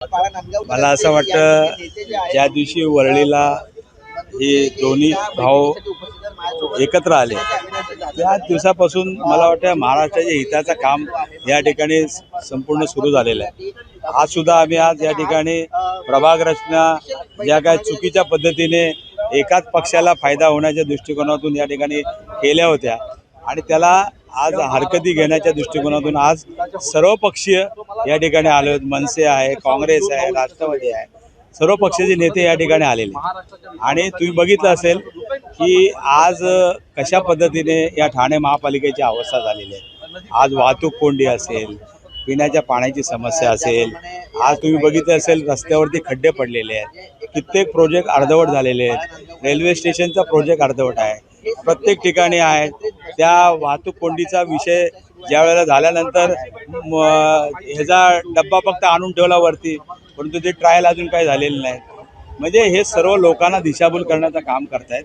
मला असं वाटतं ज्या दिवशी वरळीला हे दोन्ही भाऊ एकत्र आले त्या दिवसापासून मला वाटतं महाराष्ट्राच्या हिताचं काम या ठिकाणी संपूर्ण सुरू झालेलं आहे. आज सुद्धा आम्ही आज या ठिकाणी प्रभाग रचना ज्या काय चुकीच्या पद्धतीने एकाच पक्षाला फायदा होण्याच्या दृष्टिकोनातून या ठिकाणी केल्या होत्या. आणि त्याला आज हरकती घेण्याच्या दृष्टिकोनातून आज सर्वपक्षीय या ठिकाणी आले आहेत. मनसे आहे काँग्रेस आहे राष्ट्रवादी आहे. सर्व पक्षाचे नेते या ठिकाणी आलेले आणि तुम्ही बघितलं असेल की आज कशा पद्धतीने या ठाणे महापालिकेची अवस्था झालेली आहे. आज वाहतूक कोंडी असेल पिण्याच्या पाण्याची समस्या असेल आज तुम्ही बघितलं असेल रस्त्यावरती खड्डे पडलेले आहेत. कित्येक प्रोजेक्ट अर्धवट झालेले आहेत. रेल्वे स्टेशनचा प्रोजेक्ट अर्धवट आहे. प्रत्येक ठिकाणी आहे त्या वाहतूक कोंडीचा विषय ज्या वेळेला झाल्यानंतर ह्याचा डब्बा फक्त आणून ठेवला वरती परंतु ते ट्रायल अजून काही झालेलं नाही. म्हणजे हे सर्व लोकांना दिशाभूल करण्याचं काम करतायत.